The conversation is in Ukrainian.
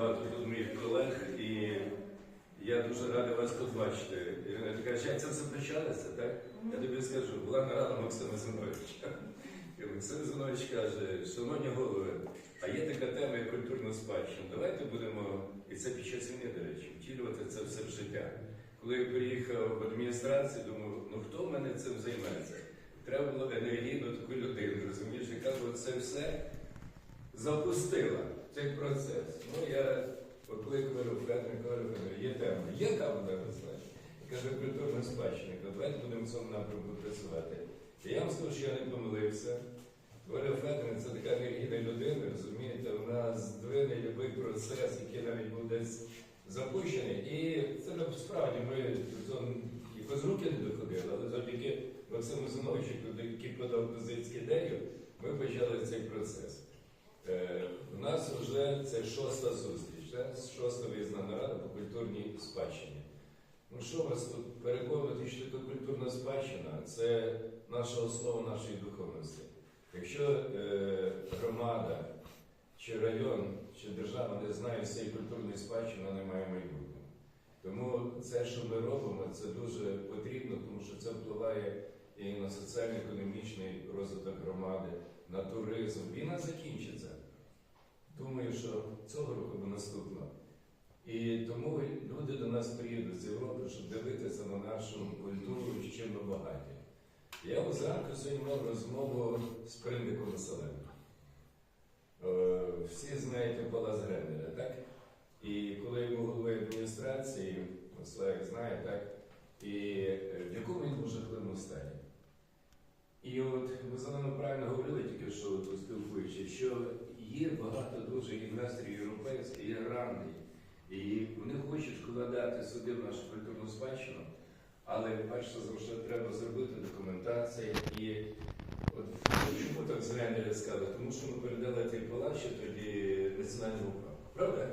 багато тут моїх колег, і я дуже радий вас тут бачити. Ірина, ти це все почалося, так? Я тобі скажу, була нарада Максима Зиновича. І Максим Зинович каже, шановні голови, а є така тема, як культурна спадщина. Давайте будемо, і це під час війни, до речі, втілювати це все в життя. Коли я приїхав в адміністрацію, думав, ну хто в мене цим займеться? Треба було енергійну таку людину, розумієш, яка це все запустила цей процес. Ну, я покликав Федора кажу, є тема. Є ви знаєте. Каже, культурна спадщина. Давайте будемо в цьому напрямку працювати. І я вам скажу, що я не помилився. Оля Федорівна це така енергійна людина, розумієте, вона здвине будь-який процес, який навіть був десь запущений. І це справді ми то, якось руки не доходили, але завдяки Максиму Зиновичу, який подав позиційську ідею, ми почали цей процес. Е, у нас вже це шоста зустріч, шоста виїзна нарада по культурній спадщині. Ну що вас тут переконувати, що це культурна спадщина це наша основа нашої духовності. Якщо е, громада, чи район, чи держава не знає цієї культурної спадщини, вона не має майбутнього. Тому це, що ми робимо, це дуже потрібно, тому що це впливає і на соціально-економічний на туризм. Війна закінчиться. Думаю, що цього року або наступного. І тому люди до нас приїдуть з Європи, щоб дивитися на нашу культуру, з чим ми багаті. Я от зранку сьогодні мав розмову з Приндиком Василем. Е, Всі знаєте Палас Гренделя, так? І коли я був головою адміністрації, Славик знає, так? І е, в якому він був жахливому стані. І от ви за нами правильно говорили тільки що тут спілкуючи, що є багато дуже інвесторів європейських, є гранди, і вони хочуть вкладати сюди в нашу культурну спадщину, але перше за що треба зробити документація і от чому так зря не сказали? Тому що ми передали цей палац ще тоді національному парку. Правда?